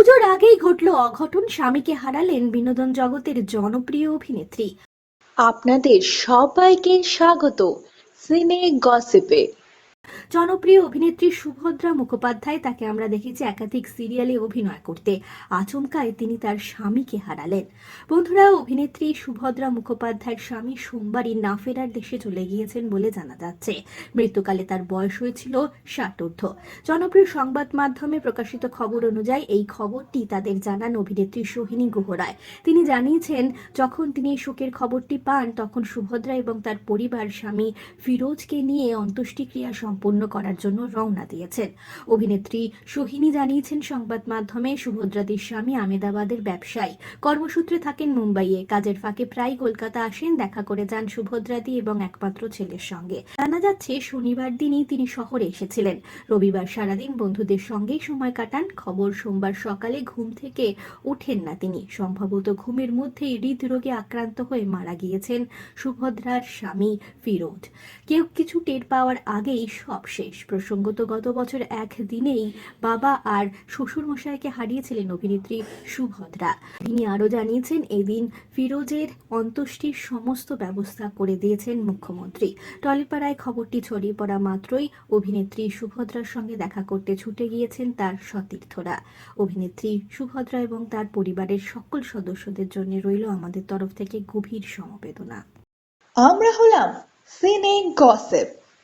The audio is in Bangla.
পুজোর আগেই ঘটল অঘটন। স্বামীকে হারালেন বিনোদন জগতের জনপ্রিয় অভিনেত্রী। আপনাদের সবাইকে স্বাগত। সিনে গসিপে। জনপ্রিয় অভিনেত্রী সুভদ্রা মুখোপাধ্যায় তাকে আমরা দেখেছি একাধিক সিরিয়ালে অভিনয় করতে। আচমকায় তিনি তার স্বামীকে হারালেন। বন্ধুরা, অভিনেত্রী সুভদ্রা মুখোপাধ্যায়ের স্বামী সোমবারই না ফেরার দেশে চলে গিয়েছেন বলে জানা যাচ্ছে। মৃত্যুকালে তার বয়স হয়েছিল ষাট ঊর্ধ্ব জনপ্রিয় সংবাদ মাধ্যমে প্রকাশিত খবর অনুযায়ী এই খবরটি তাদের জানান অভিনেত্রী সোহিনী গুহরায়। তিনি জানিয়েছেন, যখন তিনি শোকের খবরটি পান, তখন সুভদ্রা এবং তার পরিবার স্বামী ফিরোজকে নিয়ে অন্ত্যেষ্টিক্রিয়া সম্পন্ন করার জন্য রওনা দিয়েছেন। অভিনেত্রী সোহিনী জানিয়েছেন, সংবাদ মাধ্যমে সুভদ্রাদির স্বামী আমেদাবাদের ব্যবসায়ী। কর্মসূত্রে থাকেন মুম্বাইয়ে। কাজের ফাঁকে প্রায় কলকাতা আসেন, দেখা করে যান সুভদ্রাদি এবং একমাত্র ছেলের সঙ্গে। জানা যাচ্ছে, শনিবার দিনই তিনি শহরে এসেছিলেন। রবিবার সারাদিন বন্ধুদের সঙ্গেই সময় কাটান। খবর সোমবার সকালে ঘুম থেকে ওঠেন না তিনি। সম্ভবত ঘুমের মধ্যেই হৃদরোগে আক্রান্ত হয়ে মারা গিয়েছেন সুভদ্রার স্বামী ফিরোজ। কেউ কিছু টের পাওয়ার আগেই সব শেষ। প্রসঙ্গত গত বছর এক দিনেই বাবা আর শ্বশুর মশাইকে হারিয়েছিলেন অভিনেত্রী সুভদ্রা। তিনি আরও জানিয়েছেন, এদিন ফিরোজের অন্ত্যেষ্টির সমস্ত ব্যবস্থা করে দিয়েছেন মুখ্যমন্ত্রী। টলিপাড়ায় খবরটি ছড়িয়ে পড়া মাত্রই অভিনেত্রী সুভদ্রার সঙ্গে দেখা করতে ছুটে গিয়েছেন তার সতীর্থরা। অভিনেত্রী সুভদ্রা এবং তার পরিবারের সকল সদস্যদের জন্য রইল আমাদের তরফ থেকে গভীর সমবেদনা। আমরা হলাম সিনে গসিপ।